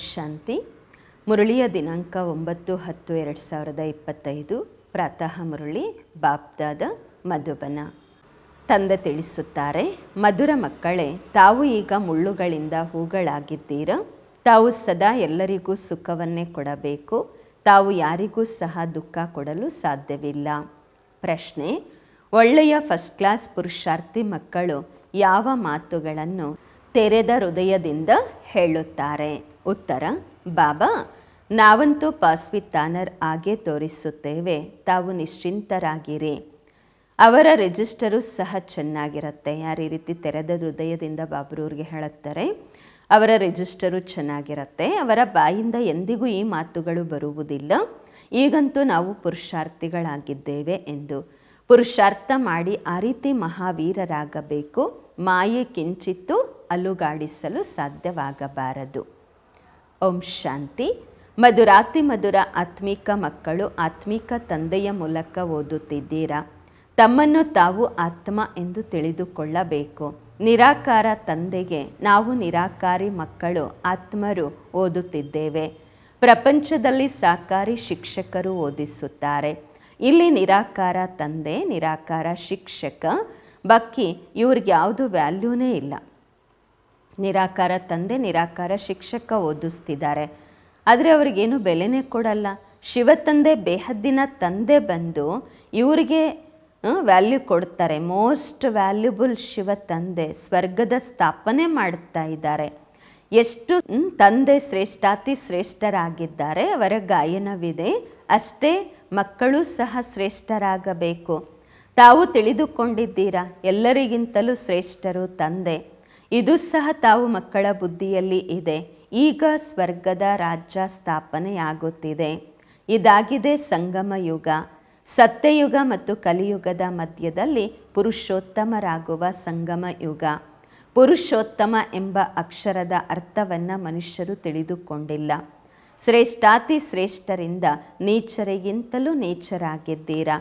ಶಾಂತಿ. ಮುರಳಿಯ ದಿನಾಂಕ ಒಂಬತ್ತು ಹತ್ತು ಎರಡು ಸಾವಿರದ ಇಪ್ಪತ್ತೈದು. ಪ್ರಾತಃ ಮುರಳಿ, ಬಾಪ್ದಾದ ಮಧುಬನ. ತಂದೆ ತಿಳಿಸುತ್ತಾರೆ, ಮಧುರ ಮಕ್ಕಳೇ, ತಾವು ಈಗ ಮುಳ್ಳುಗಳಿಂದ ಹೂಗಳಾಗಿದ್ದೀರ? ತಾವು ಸದಾ ಎಲ್ಲರಿಗೂ ಸುಖವನ್ನೇ ಕೊಡಬೇಕು. ತಾವು ಯಾರಿಗೂ ಸಹ ದುಃಖ ಕೊಡಲು ಸಾಧ್ಯವಿಲ್ಲ. ಪ್ರಶ್ನೆ, ಒಳ್ಳೆಯ ಫಸ್ಟ್ ಕ್ಲಾಸ್ ಪುರುಷಾರ್ಥಿ ಮಕ್ಕಳು ಯಾವ ಮಾತುಗಳನ್ನು ತೆರೆದ ಹೃದಯದಿಂದ ಹೇಳುತ್ತಾರೆ? ಉತ್ತರ, ಬಾಬಾ, ನಾವಂತೂ ಪಾಸ್ವಿತಾನರ್ ಆಗೇ ತೋರಿಸುತ್ತೇವೆ. ತಾವು ನಿಶ್ಚಿಂತರಾಗಿರಿ. ಅವರ ರಿಜಿಸ್ಟರು ಸಹ ಚೆನ್ನಾಗಿರುತ್ತೆ. ಯಾರು ಈ ರೀತಿ ತೆರೆದ ಹೃದಯದಿಂದ ಬಾಬ್ರೂರಿಗೆ ಹೇಳುತ್ತಾರೆ, ಅವರ ರಿಜಿಸ್ಟರು ಚೆನ್ನಾಗಿರುತ್ತೆ. ಅವರ ಬಾಯಿಂದ ಎಂದಿಗೂ ಈ ಮಾತುಗಳು ಬರುವುದಿಲ್ಲ. ಈಗಂತೂ ನಾವು ಪುರುಷಾರ್ಥಿಗಳಾಗಿದ್ದೇವೆ ಎಂದು. ಪುರುಷಾರ್ಥ ಮಾಡಿ ಆ ರೀತಿ ಮಹಾವೀರರಾಗಬೇಕು. ಮಾಯೆ ಕಿಂಚಿತ್ತು ಅಲುಗಾಡಿಸಲು ಸಾಧ್ಯವಾಗಬಾರದು. ಓಂ ಶಾಂತಿ. ಮಧುರಾತಿ ಮಧುರ ಆತ್ಮಿಕ ಮಕ್ಕಳು, ಆತ್ಮಿಕ ತಂದೆಯ ಮೂಲಕ ಓದುತ್ತಿದ್ದೀರಾ? ತಮ್ಮನ್ನು ತಾವು ಆತ್ಮ ಎಂದು ತಿಳಿದುಕೊಳ್ಳಬೇಕು. ನಿರಾಕಾರ ತಂದೆಗೆ ನಾವು ನಿರಾಕಾರಿ ಮಕ್ಕಳು, ಆತ್ಮರು ಓದುತ್ತಿದ್ದೇವೆ. ಪ್ರಪಂಚದಲ್ಲಿ ಸಾಕಾರಿ ಶಿಕ್ಷಕರು ಓದಿಸುತ್ತಾರೆ. ಇಲ್ಲಿ ನಿರಾಕಾರ ತಂದೆ, ನಿರಾಕಾರ ಶಿಕ್ಷಕ. ಬಕ್ಕಿ ಇವ್ರಿಗೆ ಯಾವುದು ವ್ಯಾಲ್ಯೂನೇ ಇಲ್ಲ. ನಿರಾಕಾರ ತಂದೆ, ನಿರಾಕಾರ ಶಿಕ್ಷಕ ಓದಿಸ್ತಿದ್ದಾರೆ. ಆದರೆ ಅವ್ರಿಗೇನು ಬೆಲೆನೇ ಕೊಡಲ್ಲ. ಶಿವ ತಂದೆ ಬೇಹದ್ದಿನ ತಂದೆ ಬಂದು ಇವರಿಗೆ ವ್ಯಾಲ್ಯೂ ಕೊಡ್ತಾರೆ. ಮೋಸ್ಟ್ ವ್ಯಾಲ್ಯೂಬಲ್ ಶಿವ ತಂದೆ ಸ್ವರ್ಗದ ಸ್ಥಾಪನೆ ಮಾಡ್ತಾ ಇದ್ದಾರೆ. ಎಷ್ಟು ತಂದೆ ಶ್ರೇಷ್ಠಾತಿ ಶ್ರೇಷ್ಠರಾಗಿದ್ದಾರೆ, ಅವರ ಗಾಯನವಿದೆ. ಅಷ್ಟೇ ಮಕ್ಕಳು ಸಹ ಶ್ರೇಷ್ಠರಾಗಬೇಕು. ತಾವು ತಿಳಿದುಕೊಂಡಿದ್ದೀರಾ, ಎಲ್ಲರಿಗಿಂತಲೂ ಶ್ರೇಷ್ಠರು ತಂದೆ. ಇದು ಸಹ ತಾವು ಮಕ್ಕಳ ಬುದ್ಧಿಯಲ್ಲಿ ಇದೆ. ಈಗ ಸ್ವರ್ಗದ ರಾಜ್ಯ ಸ್ಥಾಪನೆಯಾಗುತ್ತಿದೆ. ಇದಾಗಿದೆ ಸಂಗಮ ಯುಗ. ಸತ್ಯಯುಗ ಮತ್ತು ಕಲಿಯುಗದ ಮಧ್ಯದಲ್ಲಿ ಪುರುಷೋತ್ತಮರಾಗುವ ಸಂಗಮ ಯುಗ. ಪುರುಷೋತ್ತಮ ಎಂಬ ಅಕ್ಷರದ ಅರ್ಥವನ್ನು ಮನುಷ್ಯರು ತಿಳಿದುಕೊಂಡಿಲ್ಲ. ಶ್ರೇಷ್ಠಾತಿ ಶ್ರೇಷ್ಠರಿಂದ ನೀಚರಿಗಿಂತಲೂ ನೀಚರಾಗಿದ್ದೀರಾ?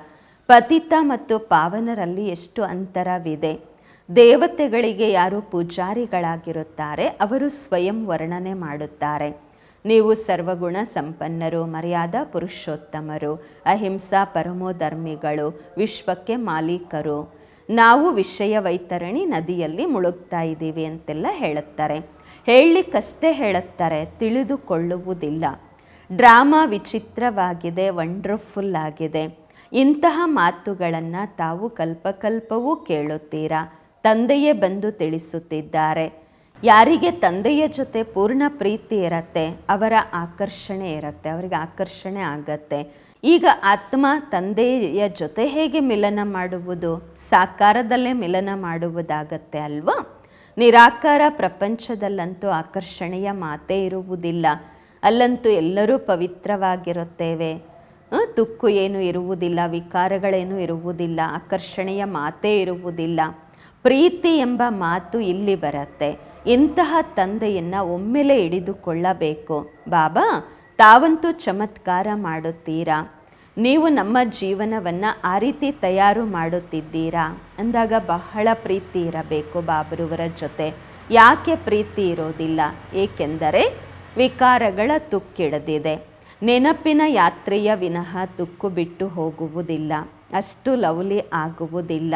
ಪತಿತ ಮತ್ತು ಪಾವನರಲ್ಲಿ ಎಷ್ಟು ಅಂತರವಿದೆ? ದೇವತೆಗಳಿಗೆ ಯಾರು ಪೂಜಾರಿಗಳಾಗಿರುತ್ತಾರೆ, ಅವರು ಸ್ವಯಂ ವರ್ಣನೆ ಮಾಡುತ್ತಾರೆ. ನೀವು ಸರ್ವಗುಣ ಸಂಪನ್ನರು, ಮರ್ಯಾದ ಪುರುಷೋತ್ತಮರು, ಅಹಿಂಸಾ ಪರಮೋಧರ್ಮಿಗಳು, ವಿಶ್ವಕ್ಕೆ ಮಾಲೀಕರು. ನಾವು ವಿಷಯ ವೈತರಣಿ ನದಿಯಲ್ಲಿ ಮುಳುಗ್ತಾ ಇದ್ದೀವಿ ಅಂತೆಲ್ಲ ಹೇಳುತ್ತಾರೆ. ಹೇಳಲಿಕ್ಕಷ್ಟೇ ಹೇಳುತ್ತಾರೆ, ತಿಳಿದುಕೊಳ್ಳುವುದಿಲ್ಲ. ಡ್ರಾಮಾ ವಿಚಿತ್ರವಾಗಿದೆ, ವಂಡರ್ಫುಲ್ ಆಗಿದೆ. ಇಂತಹ ಮಾತುಗಳನ್ನು ತಾವು ಕಲ್ಪಕಲ್ಪವೂ ಕೇಳುತ್ತೀರಾ? ತಂದೆಯೇ ಬಂದು ತಿಳಿಸುತ್ತಿದ್ದಾರೆ. ಯಾರಿಗೆ ತಂದೆಯ ಜೊತೆ ಪೂರ್ಣ ಪ್ರೀತಿ ಇರತ್ತೆ, ಅವರ ಆಕರ್ಷಣೆ ಇರತ್ತೆ, ಅವರಿಗೆ ಆಕರ್ಷಣೆ ಆಗತ್ತೆ. ಈಗ ಆತ್ಮ ತಂದೆಯ ಜೊತೆ ಹೇಗೆ ಮಿಲನ ಮಾಡುವುದು? ಸಾಕಾರದಲ್ಲೇ ಮಿಲನ ಮಾಡುವುದಾಗತ್ತೆ ಅಲ್ವಾ? ನಿರಾಕಾರ ಪ್ರಪಂಚದಲ್ಲಂತೂ ಆಕರ್ಷಣೆಯ ಮಾತೇ ಇರುವುದಿಲ್ಲ. ಅಲ್ಲಂತೂ ಎಲ್ಲರೂ ಪವಿತ್ರವಾಗಿರುತ್ತೇವೆ. ತುಕ್ಕು ಏನು ಇರುವುದಿಲ್ಲ, ವಿಕಾರಗಳೇನು ಇರುವುದಿಲ್ಲ, ಆಕರ್ಷಣೆಯ ಮಾತೇ ಇರುವುದಿಲ್ಲ. ಪ್ರೀತಿ ಎಂಬ ಮಾತು ಇಲ್ಲಿ ಬರುತ್ತೆ. ಇಂತಹ ತಂದೆಯನ್ನು ಒಮ್ಮೆಲೆ ಹಿಡಿದುಕೊಳ್ಳಬೇಕು. ಬಾಬಾ, ತಾವಂತೂ ಚಮತ್ಕಾರ ಮಾಡುತ್ತೀರಾ? ನೀವು ನಮ್ಮ ಜೀವನವನ್ನು ಆ ರೀತಿ ತಯಾರು ಮಾಡುತ್ತಿದ್ದೀರಾ? ಅಂದಾಗ ಬಹಳ ಪ್ರೀತಿ ಇರಬೇಕು ಬಾಬರುವರ ಜೊತೆ. ಯಾಕೆ ಪ್ರೀತಿ ಇರೋದಿಲ್ಲ? ಏಕೆಂದರೆ ವಿಕಾರಗಳ ತುಕ್ಕಿಡದಿದೆ. ನೆನಪಿನ ಯಾತ್ರೆಯ ವಿನಃ ತುಕ್ಕು ಬಿಟ್ಟು ಹೋಗುವುದಿಲ್ಲ. ಅಷ್ಟು ಲವ್ಲಿ ಆಗುವುದಿಲ್ಲ.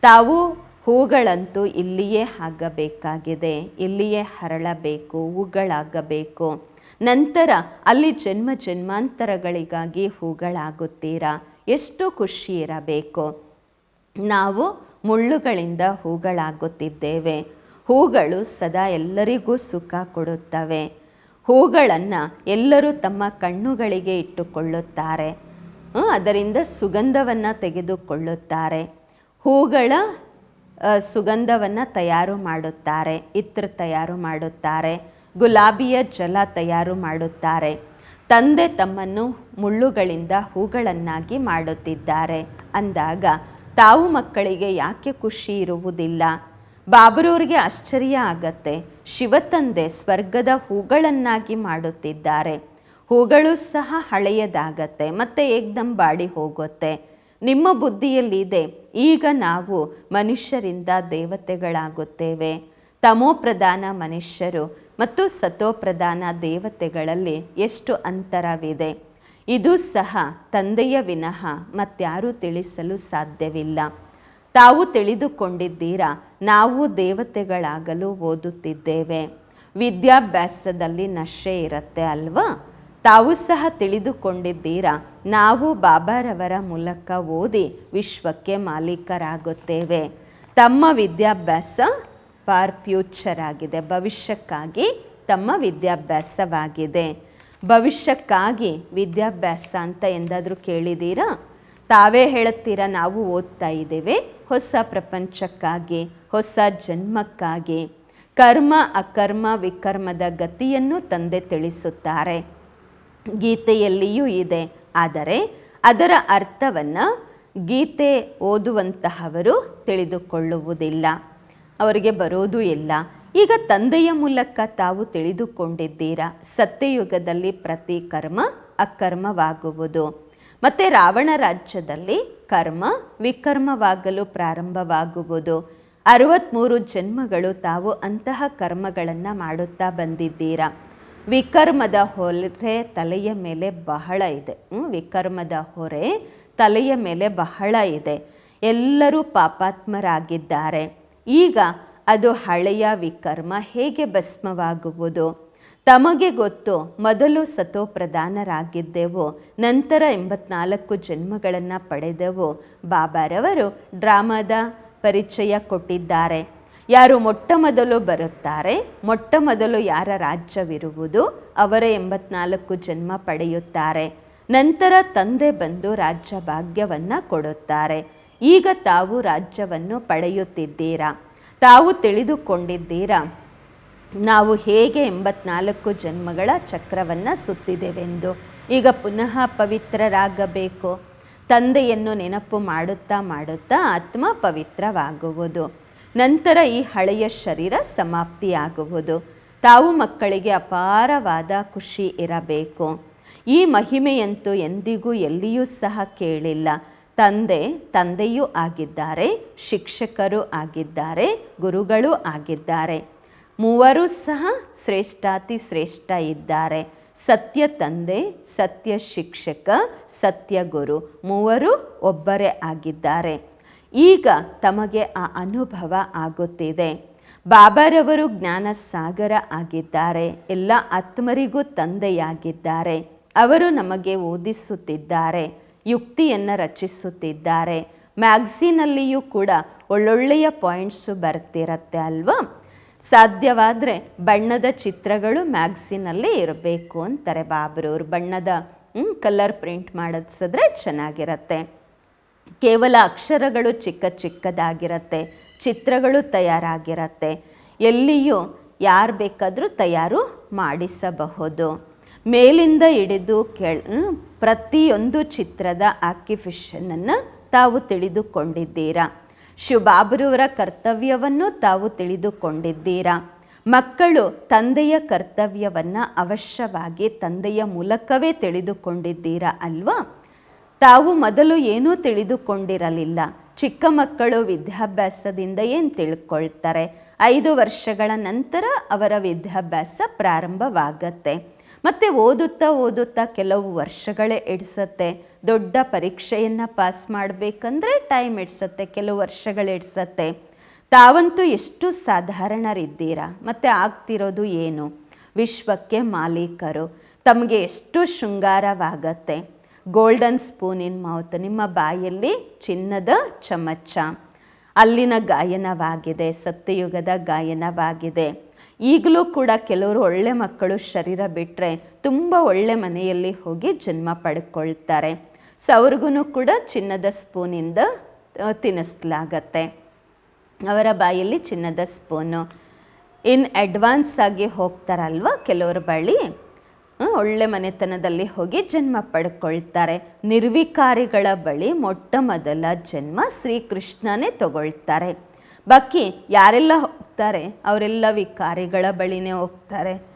ತಾವು ಹೂಗಳಂತೂ ಇಲ್ಲಿಯೇ ಆಗಬೇಕಾಗಿದೆ, ಇಲ್ಲಿಯೇ ಹರಳಬೇಕು, ಹೂಗಳಾಗಬೇಕು. ನಂತರ ಅಲ್ಲಿ ಜನ್ಮ ಜನ್ಮಾಂತರಗಳಿಗಾಗಿ ಹೂಗಳಾಗುತ್ತೀರಾ? ಎಷ್ಟು ಖುಷಿ ಇರಬೇಕು. ನಾವು ಮುಳ್ಳುಗಳಿಂದ ಹೂಗಳಾಗುತ್ತಿದ್ದೇವೆ. ಹೂಗಳು ಸದಾ ಎಲ್ಲರಿಗೂ ಸುಖ ಕೊಡುತ್ತವೆ. ಹೂಗಳನ್ನು ಎಲ್ಲರೂ ತಮ್ಮ ಕಣ್ಣುಗಳಿಗೆ ಇಟ್ಟುಕೊಳ್ಳುತ್ತಾರೆ. ಅದರಿಂದ ಸುಗಂಧವನ್ನು ತೆಗೆದುಕೊಳ್ಳುತ್ತಾರೆ. ಹೂಗಳ ಸುಗಂಧವನ್ನು ತಯಾರು ಮಾಡುತ್ತಾರೆ, ಇತ್ರ ತಯಾರು ಮಾಡುತ್ತಾರೆ, ಗುಲಾಬಿಯ ಜಲ ತಯಾರು ಮಾಡುತ್ತಾರೆ. ತಂದೆ ತಮ್ಮನ್ನು ಮುಳ್ಳುಗಳಿಂದ ಹೂಗಳನ್ನಾಗಿ ಮಾಡುತ್ತಿದ್ದಾರೆ. ಅಂದಾಗ ತಾವು ಮಕ್ಕಳಿಗೆ ಯಾಕೆ ಖುಷಿ ಇರುವುದಿಲ್ಲ? ಬಾಬರೂರಿಗೆ ಆಶ್ಚರ್ಯ ಆಗತ್ತೆ. ಶಿವತಂದೆ ಸ್ವರ್ಗದ ಹೂಗಳನ್ನಾಗಿ ಮಾಡುತ್ತಿದ್ದಾರೆ. ಹೂಗಳು ಸಹ ಹಳೆಯದಾಗತ್ತೆ, ಮತ್ತೆ ಏಕ್ದಂ ಬಾಡಿ ಹೋಗುತ್ತೆ. ನಿಮ್ಮ ಬುದ್ಧಿಯಲ್ಲಿದೆ. ಈಗ ನಾವು ಮನುಷ್ಯರಿಂದ ದೇವತೆಗಳಾಗುತ್ತೇವೆ. ತಮೋಪ್ರಧಾನ ಮನುಷ್ಯರು ಮತ್ತು ಸತೋಪ್ರಧಾನ ದೇವತೆಗಳಲ್ಲಿ ಎಷ್ಟು ಅಂತರವಿದೆ? ಇದು ಸಹ ತಂದೆಯ ವಿನಃ ಮತ್ತಾರೂ ತಿಳಿಸಲು ಸಾಧ್ಯವಿಲ್ಲ. ತಾವು ತಿಳಿದುಕೊಂಡಿದ್ದೀರಾ, ನಾವು ದೇವತೆಗಳಾಗಲು ಓದುತ್ತಿದ್ದೇವೆ. ವಿದ್ಯಾಭ್ಯಾಸದಲ್ಲಿ ನಶೆ ಇರುತ್ತೆ ಅಲ್ವಾ? ತಾವು ಸಹ ತಿಳಿದುಕೊಂಡಿದ್ದೀರಾ? ನಾವು ಬಾಬಾರವರ ಮೂಲಕ ಓದಿ ವಿಶ್ವಕ್ಕೆ ಮಾಲೀಕರಾಗುತ್ತೇವೆ. ತಮ್ಮ ವಿದ್ಯಾಭ್ಯಾಸ ಫಾರ್ ಫ್ಯೂಚರ್ ಆಗಿದೆ. ಭವಿಷ್ಯಕ್ಕಾಗಿ ತಮ್ಮ ವಿದ್ಯಾಭ್ಯಾಸವಾಗಿದೆ. ಭವಿಷ್ಯಕ್ಕಾಗಿ ವಿದ್ಯಾಭ್ಯಾಸ ಅಂತ ಎಂದಾದರೂ ಕೇಳಿದ್ದೀರಾ? ತಾವೇ ಹೇಳುತ್ತೀರಾ, ನಾವು ಓದ್ತಾ ಇದ್ದೇವೆ. ಹೊಸ ಪ್ರಪಂಚಕ್ಕಾಗಿ, ಹೊಸ ಜನ್ಮಕ್ಕಾಗಿ. ಕರ್ಮ, ಅಕರ್ಮ, ವಿಕರ್ಮದ ಗತಿಯನ್ನು ತಂದೆ ತಿಳಿಸುತ್ತಾರೆ. ಗೀತೆಯಲ್ಲಿಯೂ ಇದೆ. ಆದರೆ ಅದರ ಅರ್ಥವನ್ನು ಗೀತೆ ಓದುವಂತಹವರು ತಿಳಿದುಕೊಳ್ಳುವುದಿಲ್ಲ. ಅವರಿಗೆ ಬರೋದೂ ಇಲ್ಲ. ಈಗ ತಂದೆಯ ಮೂಲಕ ತಾವು ತಿಳಿದುಕೊಂಡಿದ್ದೀರಾ? ಸತ್ಯಯುಗದಲ್ಲಿ ಪ್ರತಿ ಕರ್ಮ ಅಕರ್ಮವಾಗುವುದು. ಮತ್ತು ರಾವಣ ರಾಜ್ಯದಲ್ಲಿ ಕರ್ಮ ವಿಕರ್ಮವಾಗಲು ಪ್ರಾರಂಭವಾಗುವುದು. ಅರವತ್ತ್ಮೂರು ಜನ್ಮಗಳು ತಾವು ಅಂತಹ ಕರ್ಮಗಳನ್ನು ಮಾಡುತ್ತಾ ಬಂದಿದ್ದೀರಾ? ವಿಕರ್ಮದ ಹೊರೆ ತಲೆಯ ಮೇಲೆ ಬಹಳ ಇದೆ. ವಿಕರ್ಮದ ಹೊರೆ ತಲೆಯ ಮೇಲೆ ಬಹಳ ಇದೆ. ಎಲ್ಲರೂ ಪಾಪಾತ್ಮರಾಗಿದ್ದಾರೆ. ಈಗ ಅದು ಹಳೆಯ ವಿಕರ್ಮ ಹೇಗೆ ಭಸ್ಮವಾಗುವುದು? ತಮಗೆ ಗೊತ್ತು, ಮೊದಲು ಸತೋಪ್ರಧಾನರಾಗಿದ್ದೆವು, ನಂತರ ಎಂಬತ್ನಾಲ್ಕು ಜನ್ಮಗಳನ್ನು ಪಡೆದೆವು. ಬಾಬಾರವರು ಡ್ರಾಮಾದ ಪರಿಚಯ ಕೊಟ್ಟಿದ್ದಾರೆ. ಯಾರು ಮೊಟ್ಟ ಮೊದಲು ಬರುತ್ತಾರೆ, ಮೊಟ್ಟ ಮೊದಲು ಯಾರ ರಾಜ್ಯವಿರುವುದು, ಅವರ ಎಂಬತ್ನಾಲ್ಕು ಜನ್ಮ ಪಡೆಯುತ್ತಾರೆ. ನಂತರ ತಂದೆ ಬಂದು ರಾಜ್ಯ ಭಾಗ್ಯವನ್ನು ಕೊಡುತ್ತಾರೆ. ಈಗ ತಾವು ರಾಜ್ಯವನ್ನು ಪಡೆಯುತ್ತಿದ್ದೀರಾ? ತಾವು ತಿಳಿದುಕೊಂಡಿದ್ದೀರಾ? ನಾವು ಹೇಗೆ ಎಂಬತ್ನಾಲ್ಕು ಜನ್ಮಗಳ ಚಕ್ರವನ್ನು ಸುತ್ತಿದೆವೆಂದು? ಈಗ ಪುನಃ ಪವಿತ್ರರಾಗಬೇಕು. ತಂದೆಯನ್ನು ನೆನಪು ಮಾಡುತ್ತಾ ಮಾಡುತ್ತಾ ಆತ್ಮ ಪವಿತ್ರವಾಗುವುದು. ನಂತರ ಈ ಹಳೆಯ ಶರೀರ ಸಮಾಪ್ತಿಯಾಗುವುದು. ತಾವು ಮಕ್ಕಳಿಗೆ ಅಪಾರವಾದ ಖುಷಿ ಇರಬೇಕು. ಈ ಮಹಿಮೆಯಂತೂ ಎಂದಿಗೂ ಎಲ್ಲಿಯೂ ಸಹ ಕೇಳಿಲ್ಲ. ತಂದೆ ತಂದೆಯೂ ಆಗಿದ್ದಾರೆ, ಶಿಕ್ಷಕರು ಆಗಿದ್ದಾರೆ, ಗುರುಗಳು ಆಗಿದ್ದಾರೆ. ಮೂವರು ಸಹ ಶ್ರೇಷ್ಠಾತಿ ಶ್ರೇಷ್ಠ ಇದ್ದಾರೆ. ಸತ್ಯ ತಂದೆ, ಸತ್ಯ ಶಿಕ್ಷಕ, ಸತ್ಯ ಗುರು, ಮೂವರು ಒಬ್ಬರೇ ಆಗಿದ್ದಾರೆ. ಈಗ ತಮಗೆ ಆ ಅನುಭವ ಆಗುತ್ತಿದೆ. ಬಾಬಾರವರು ಜ್ಞಾನ ಸಾಗರ ಆಗಿದ್ದಾರೆ. ಎಲ್ಲ ಆತ್ಮರಿಗೂ ತಂದೆಯಾಗಿದ್ದಾರೆ. ಅವರು ನಮಗೆ ಓದಿಸುತ್ತಿದ್ದಾರೆ. ಯುಕ್ತಿಯನ್ನು ರಚಿಸುತ್ತಿದ್ದಾರೆ. ಮ್ಯಾಗ್ಝಿನಲ್ಲಿಯೂ ಕೂಡ ಒಳ್ಳೊಳ್ಳೆಯ ಪಾಯಿಂಟ್ಸು ಬರ್ತಿರತ್ತೆ ಅಲ್ವಾ? ಸಾಧ್ಯವಾದರೆ ಬಣ್ಣದ ಚಿತ್ರಗಳು ಮ್ಯಾಗ್ಝಿನಲ್ಲೇ ಇರಬೇಕು ಅಂತಾರೆ ಬಾಬ್ರವ್ರು. ಬಣ್ಣದ ಕಲರ್ ಪ್ರಿಂಟ್ ಮಾಡಿಸಿದ್ರೆ ಚೆನ್ನಾಗಿರತ್ತೆ. ಕೇವಲ ಅಕ್ಷರಗಳು ಚಿಕ್ಕ ಚಿಕ್ಕದಾಗಿರತ್ತೆ, ಚಿತ್ರಗಳು ತಯಾರಾಗಿರತ್ತೆ. ಎಲ್ಲಿಯೂ ಯಾರು ಬೇಕಾದರೂ ತಯಾರು ಮಾಡಿಸಬಹುದು. ಮೇಲಿಂದ ಹಿಡಿದು ಕೆಳ ಪ್ರತಿಯೊಂದು ಚಿತ್ರದ ಆಕ್ಯುಫಿಷನನ್ನು ತಾವು ತಿಳಿದುಕೊಂಡಿದ್ದೀರಾ? ಶಿವಬಾಬರವರ ಕರ್ತವ್ಯವನ್ನು ತಾವು ತಿಳಿದುಕೊಂಡಿದ್ದೀರಾ? ಮಕ್ಕಳು ತಂದೆಯ ಕರ್ತವ್ಯವನ್ನು ಅವಶ್ಯವಾಗಿ ತಂದೆಯ ಮೂಲಕವೇ ತಿಳಿದುಕೊಂಡಿದ್ದೀರಾ ಅಲ್ವಾ? ತಾವು ಮೊದಲು ಏನೂ ತಿಳಿದುಕೊಂಡಿರಲಿಲ್ಲ. ಚಿಕ್ಕ ಮಕ್ಕಳು ವಿದ್ಯಾಭ್ಯಾಸದಿಂದ ಏನು ತಿಳ್ಕೊಳ್ತಾರೆ? ಐದು ವರ್ಷಗಳ ನಂತರ ಅವರ ವಿದ್ಯಾಭ್ಯಾಸ ಪ್ರಾರಂಭವಾಗತ್ತೆ. ಮತ್ತು ಓದುತ್ತಾ ಓದುತ್ತಾ ಕೆಲವು ವರ್ಷಗಳೇ ಇಡ್ಸತ್ತೆ. ದೊಡ್ಡ ಪರೀಕ್ಷೆಯನ್ನು ಪಾಸ್ ಮಾಡಬೇಕಂದ್ರೆ ಟೈಮ್ ಇಡ್ಸತ್ತೆ, ಕೆಲವು ವರ್ಷಗಳು ಇಡ್ಸತ್ತೆ. ತಾವಂತೂ ಎಷ್ಟು ಸಾಧಾರಣರಿದ್ದೀರಾ? ಮತ್ತು ಆಗ್ತಿರೋದು ಏನು? ವಿಶ್ವಕ್ಕೆ ಮಾಲೀಕರು, ತಮಗೆ ಎಷ್ಟು ಶೃಂಗಾರವಾಗತ್ತೆ? ಗೋಲ್ಡನ್ ಸ್ಪೂನ್ ಇನ್ ಮೌತ್ ನಿಮ್ಮ ಬಾಯಲ್ಲಿ ಚಿನ್ನದ ಚಮಚ. ಅಲ್ಲಿನ ಗಾಯನವಾಗಿದೆ, ಸತ್ಯಯುಗದ ಗಾಯನವಾಗಿದೆ. ಈಗಲೂ ಕೂಡ ಕೆಲವರು ಒಳ್ಳೆ ಮಕ್ಕಳು ಶರೀರ ಬಿಟ್ಟರೆ ತುಂಬ ಒಳ್ಳೆ ಮನೆಯಲ್ಲಿ ಹೋಗಿ ಜನ್ಮ ಪಡ್ಕೊಳ್ತಾರೆ. ಸೊ ಅವ್ರಿಗೂ ಕೂಡ ಚಿನ್ನದ ಸ್ಪೂನಿಂದ ತಿನ್ನಿಸ್ಲಾಗತ್ತೆ ಅವರ ಬಾಯಲ್ಲಿ ಚಿನ್ನದ ಸ್ಪೂನು ಇನ್ ಅಡ್ವಾನ್ಸ್ ಆಗಿ ಹೋಗ್ತಾರಲ್ವ, ಕೆಲವ್ರ ಬಳಿ? ಒಳ್ಳೆ ಮನೆತನದಲ್ಲಿ ಹೋಗಿ ಜನ್ಮ ಪಡ್ಕೊಳ್ತಾರೆ. ನಿರ್ವಿಕಾರಿಗಳ ಬಳಿ ಮೊಟ್ಟ ಮೊದಲ ಜನ್ಮ ಶ್ರೀಕೃಷ್ಣನೇ ತಗೊಳ್ತಾರೆ. ಬಾಕಿ ಯಾರೆಲ್ಲ ಹೋಗ್ತಾರೆ? ಅವರೆಲ್ಲ ವಿಕಾರಿಗಳ ಬಳಿನೇ ಹೋಗ್ತಾರೆ.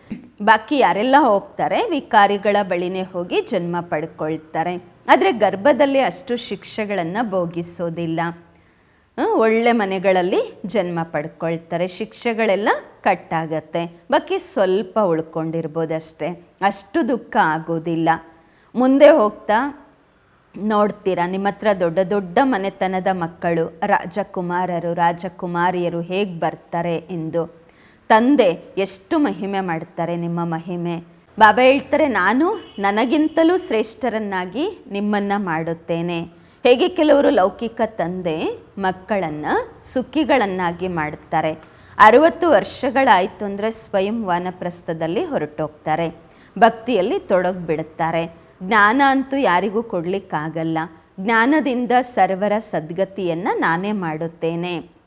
ಬಾಕಿ ಯಾರೆಲ್ಲ ಹೋಗ್ತಾರೆ? ವಿಕಾರಿಗಳ ಬಳಿನೇ ಹೋಗಿ ಜನ್ಮ ಪಡ್ಕೊಳ್ತಾರೆ. ಆದರೆ ಗರ್ಭದಲ್ಲಿ ಅಷ್ಟು ಶಿಕ್ಷೆಗಳನ್ನು ಭೋಗಿಸೋದಿಲ್ಲ. ಒಳ್ಳೆ ಮನೆಗಳಲ್ಲಿ ಜನ್ಮ ಪಡ್ಕೊಳ್ತಾರೆ. ಶಿಕ್ಷೆಗಳೆಲ್ಲ ಕಟ್ಟಾಗತ್ತೆ. ಬಾಕಿ ಸ್ವಲ್ಪ ಉಳ್ಕೊಂಡಿರ್ಬೋದಷ್ಟೇ. ಅಷ್ಟು ದುಃಖ ಆಗೋದಿಲ್ಲ. ಮುಂದೆ ಹೋಗ್ತಾ ನೋಡ್ತೀರಾ ನಿಮ್ಮ ಹತ್ರ ದೊಡ್ಡ ದೊಡ್ಡ ಮನೆತನದ ಮಕ್ಕಳು, ರಾಜಕುಮಾರರು, ರಾಜಕುಮಾರಿಯರು ಹೇಗೆ ಬರ್ತಾರೆ ಎಂದು. ತಂದೆ ಎಷ್ಟು ಮಹಿಮೆ ಮಾಡ್ತಾರೆ ನಿಮ್ಮ ಮಹಿಮೆ. ಬಾಬಾ ಹೇಳ್ತಾರೆ, ನಾನು ನನಗಿಂತಲೂ ಶ್ರೇಷ್ಠರನ್ನಾಗಿ ನಿಮ್ಮನ್ನು ಮಾಡುತ್ತೇನೆ. ಹೇಗೆ ಕೆಲವರು ಲೌಕಿಕ ತಂದೆ ಮಕ್ಕಳನ್ನು ಸುಖಿಗಳನ್ನಾಗಿ ಮಾಡುತ್ತಾರೆ? ಅರುವತ್ತು ವರ್ಷಗಳಾಯಿತು ಅಂದರೆ ಸ್ವಯಂ ವಾನಪ್ರಸ್ಥದಲ್ಲಿ ಹೊರಟೋಗ್ತಾರೆ. ಭಕ್ತಿಯಲ್ಲಿ ತೊಡಗಿಬಿಡುತ್ತಾರೆ. ಜ್ಞಾನ ಅಂತೂ ಯಾರಿಗೂ ಕೊಡಲಿಕ್ಕಾಗಲ್ಲ. ಜ್ಞಾನದಿಂದ ಸರ್ವರ ಸದ್ಗತಿಯನ್ನು ನಾನೇ ಮಾಡುತ್ತೇನೆ.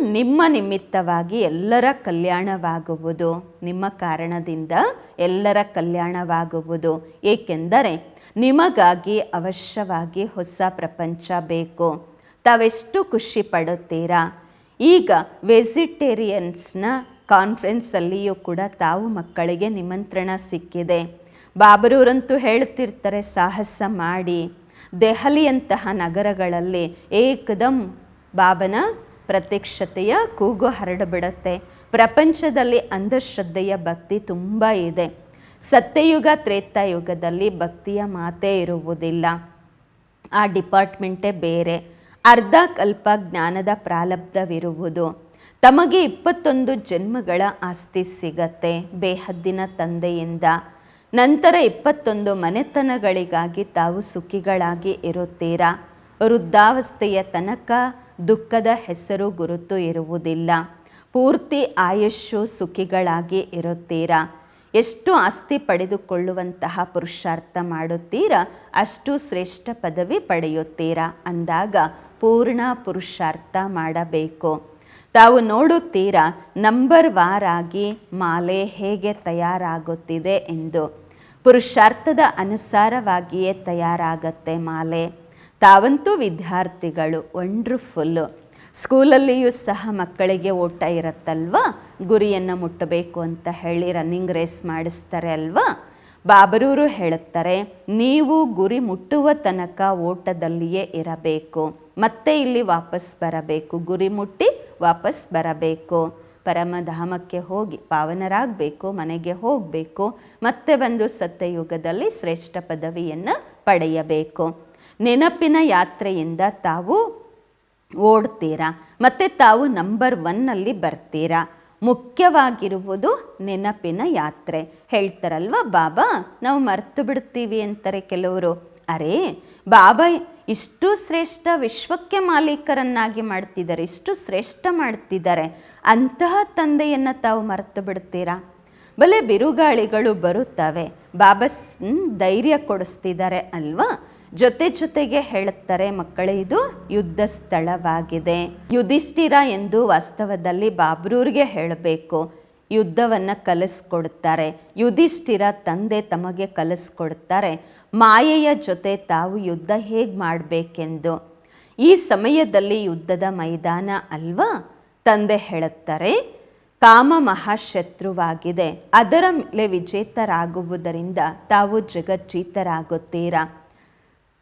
ನಿಮ್ಮ ನಿಮಿತ್ತವಾಗಿ ಎಲ್ಲರ ಕಲ್ಯಾಣವಾಗುವುದು ನಿಮ್ಮ ಕಾರಣದಿಂದ ಎಲ್ಲರ ಕಲ್ಯಾಣವಾಗುವುದು. ಏಕೆಂದರೆ ನಿಮಗಾಗಿ ಅವಶ್ಯವಾಗಿ ಹೊಸ ಪ್ರಪಂಚ ಬೇಕು. ತಾವೆಷ್ಟು ಖುಷಿ ಪಡುತ್ತೀರಾ? ಈಗ ವೆಜಿಟೇರಿಯನ್ಸ್ನ ಕಾನ್ಫರೆನ್ಸಲ್ಲಿಯೂ ಕೂಡ ತಾವು ಮಕ್ಕಳಿಗೆ ನಿಮಂತ್ರಣ ಸಿಕ್ಕಿದೆ. ಬಾಬರೂರಂತೂ ಹೇಳ್ತಿರ್ತಾರೆ, ಸಾಹಸ ಮಾಡಿ. ದೆಹಲಿಯಂತಹ ನಗರಗಳಲ್ಲಿ ಏಕದಂ ಬಾಬನ ಪ್ರತ್ಯಕ್ಷತೆಯ ಕೂಗು ಹರಡಬಿಡುತ್ತೆ. ಪ್ರಪಂಚದಲ್ಲಿ ಅಂಧಶ್ರದ್ಧೆಯ ಭಕ್ತಿ ತುಂಬ ಇದೆ. ಸತ್ಯಯುಗ, ತ್ರೇತಾಯುಗದಲ್ಲಿ ಭಕ್ತಿಯ ಮಾತೇ ಇರುವುದಿಲ್ಲ. ಆ ಡಿಪಾರ್ಟ್ಮೆಂಟೇ ಬೇರೆ. ಅರ್ಧ ಕಲ್ಪ ಜ್ಞಾನದ ಪ್ರಾಲಬ್ಧವಿರುವುದು. ತಮಗೆ ಇಪ್ಪತ್ತೊಂದು ಜನ್ಮಗಳ ಆಸ್ತಿ ಸಿಗತ್ತೆ ಬೇಹದ್ದಿನ ತಂದೆಯಿಂದ. ನಂತರ ಇಪ್ಪತ್ತೊಂದು ಮನೆತನಗಳಿಗಾಗಿ ತಾವು ಸುಖಿಗಳಾಗಿ ಇರುತ್ತೀರಾ? ವೃದ್ಧಾವಸ್ಥೆಯ ತನಕ ದುಃಖದ ಹೆಸರು ಗುರುತು ಇರುವುದಿಲ್ಲ. ಪೂರ್ತಿ ಆಯುಷ್ಯು ಸುಖಿಗಳಾಗಿ ಇರುತ್ತೀರಾ? ಎಷ್ಟು ಆಸ್ತಿ ಪಡೆದುಕೊಳ್ಳುವಂತಹ ಪುರುಷಾರ್ಥ ಮಾಡುತ್ತೀರಾ, ಅಷ್ಟು ಶ್ರೇಷ್ಠ ಪದವಿ ಪಡೆಯುತ್ತೀರಾ ಅಂದಾಗ ಪೂರ್ಣ ಪುರುಷಾರ್ಥ ಮಾಡಬೇಕು. ತಾವು ನೋಡುತ್ತೀರಾ, ನಂಬರ್ ವಾರಾಗಿ ಮಾಲೆ ಹೇಗೆ ತಯಾರಾಗುತ್ತಿದೆ ಎಂದು. ಪುರುಷಾರ್ಥದ ಅನುಸಾರವಾಗಿಯೇ ತಯಾರಾಗತ್ತೆ ಮಾಲೆ. ತಾವಂತೂ ವಿದ್ಯಾರ್ಥಿಗಳು ವಂಡ್ರ್ಫುಲ್ಲು ಸ್ಕೂಲಲ್ಲಿಯೂ ಸಹ ಮಕ್ಕಳಿಗೆ ಓಟ ಇರುತ್ತಲ್ವಾ? ಗುರಿಯನ್ನು ಮುಟ್ಟಬೇಕು ಅಂತ ಹೇಳಿ ರನ್ನಿಂಗ್ ರೇಸ್ ಮಾಡಿಸ್ತಾರೆ ಅಲ್ವಾ? ಬಾಬರೂರು ಹೇಳುತ್ತಾರೆ, ನೀವು ಗುರಿ ಮುಟ್ಟುವ ತನಕ ಓಟದಲ್ಲಿಯೇ ಇರಬೇಕು. ಮತ್ತೆ ಇಲ್ಲಿ ವಾಪಸ್ ಬರಬೇಕು. ಗುರಿ ಮುಟ್ಟಿ ವಾಪಸ್ ಬರಬೇಕು. ಪರಮಧಾಮಕ್ಕೆ ಹೋಗಿ ಪಾವನರಾಗಬೇಕು, ಮನೆಗೆ ಹೋಗಬೇಕು. ಮತ್ತೆ ಬಂದು ಸತ್ಯಯುಗದಲ್ಲಿ ಶ್ರೇಷ್ಠ ಪದವಿಯನ್ನು ಪಡೆಯಬೇಕು. ನೆನಪಿನ ಯಾತ್ರೆಯಿಂದ ತಾವು ಓಡ್ತೀರಾ? ಮತ್ತು ತಾವು ನಂಬರ್ ಒನ್ನಲ್ಲಿ ಬರ್ತೀರಾ? ಮುಖ್ಯವಾಗಿರುವುದು ನೆನಪಿನ ಯಾತ್ರೆ. ಹೇಳ್ತಾರಲ್ವ ಬಾಬಾ? ನಾವು ಮರ್ತು ಬಿಡ್ತೀವಿ ಅಂತಾರೆ ಕೆಲವರು. ಅರೇ, ಬಾಬಾ ಇಷ್ಟು ಶ್ರೇಷ್ಠ ವಿಶ್ವಕ್ಕೆ ಮಾಲೀಕರನ್ನಾಗಿ ಮಾಡ್ತಿದ್ದಾರೆ, ಇಷ್ಟು ಶ್ರೇಷ್ಠ ಮಾಡ್ತಿದ್ದಾರೆ. ಅಂತಹ ತಂದೆಯನ್ನು ತಾವು ಮರೆತು ಬಿಡ್ತೀರಾ? ಬಲೆ ಬಿರುಗಾಳಿಗಳು ಬರುತ್ತವೆ. ಬಾಬಾ ಧೈರ್ಯ ಕೊಡಿಸ್ತಿದ್ದಾರೆ ಅಲ್ವಾ? ಜೊತೆ ಜೊತೆಗೆ ಹೇಳುತ್ತಾರೆ ಮಕ್ಕಳೇ, ಇದು ಯುದ್ಧ ಸ್ಥಳವಾಗಿದೆ. ಯುಧಿಷ್ಠಿರ ಎಂದು ವಾಸ್ತವದಲ್ಲಿ ಬಾಬ್ರೂರ್ಗೆ ಹೇಳಬೇಕು. ಯುದ್ಧವನ್ನು ಕಲಿಸ್ಕೊಡುತ್ತಾರೆ ಯುಧಿಷ್ಠಿರ ತಂದೆ ತಮಗೆ ಕಲಿಸ್ಕೊಡುತ್ತಾರೆ ಮಾಯೆಯ ಜೊತೆ ತಾವು ಯುದ್ಧ ಹೇಗೆ ಮಾಡಬೇಕೆಂದು. ಈ ಸಮಯದಲ್ಲಿ ಯುದ್ಧದ ಮೈದಾನ ಅಲ್ವಾ? ತಂದೆ ಹೇಳುತ್ತಾರೆ, ಕಾಮ ಮಹಾಶತ್ರುವಾಗಿದೆ. ಅದರ ಮೇಲೆ ವಿಜೇತರಾಗುವುದರಿಂದ ತಾವು ಜಗಜ್ಜೀತರಾಗುತ್ತೀರಾ?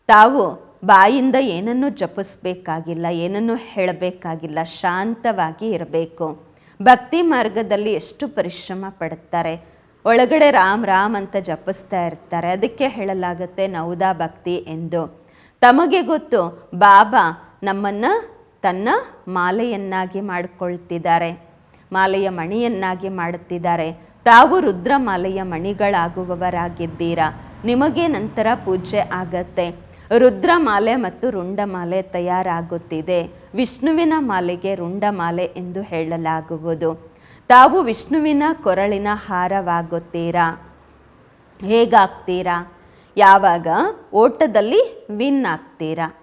ತಾವು ಬಾಯಿಂದ ಏನನ್ನು ಜಪಿಸ್ಬೇಕಾಗಿಲ್ಲ, ಏನನ್ನು ಹೇಳಬೇಕಾಗಿಲ್ಲ, ಶಾಂತವಾಗಿ ಇರಬೇಕು. ಭಕ್ತಿ ಮಾರ್ಗದಲ್ಲಿ ಎಷ್ಟು ಪರಿಶ್ರಮ ಪಡುತ್ತಾರೆ. ಒಳಗಡೆ ರಾಮ್ ರಾಮ್ ಅಂತ ಜಪಿಸ್ತಾ ಇರ್ತಾರೆ. ಅದಕ್ಕೆ ಹೇಳಲಾಗುತ್ತೆ ನೌದಾ ಭಕ್ತಿ ಎಂದು. ತಮಗೆ ಗೊತ್ತು, ಬಾಬಾ ನಮ್ಮನ್ನು ತನ್ನ ಮಾಲೆಯನ್ನಾಗಿ ಮಾಡಿಕೊಳ್ತಿದ್ದಾರೆ. ಮಾಲೆಯ ಮಣಿಯನ್ನಾಗಿ ಮಾಡುತ್ತಿದ್ದಾರೆ. ತಾವು ರುದ್ರ ಮಾಲೆಯ ಮಣಿಗಳಾಗುವವರಾಗಿದ್ದೀರಾ. ನಿಮಗೆ ನಂತರ ಪೂಜೆ ಆಗತ್ತೆ. ರುದ್ರಮಾಲೆ ಮತ್ತು ರುಂಡಮಾಲೆ ತಯಾರಾಗುತ್ತಿದೆ. ವಿಷ್ಣುವಿನ ಮಾಲೆಗೆ ರುಂಡಮಾಲೆ ಎಂದು ಹೇಳಲಾಗುವುದು. ತಾವು ವಿಷ್ಣುವಿನ ಕೊರಳಿನ ಹಾರವಾಗುತ್ತೀರಾ? ಹೇಗಾಗ್ತೀರಾ? ಯಾವಾಗ? ಓಟದಲ್ಲಿ ವಿನ್ ಆಗ್ತೀರಾ?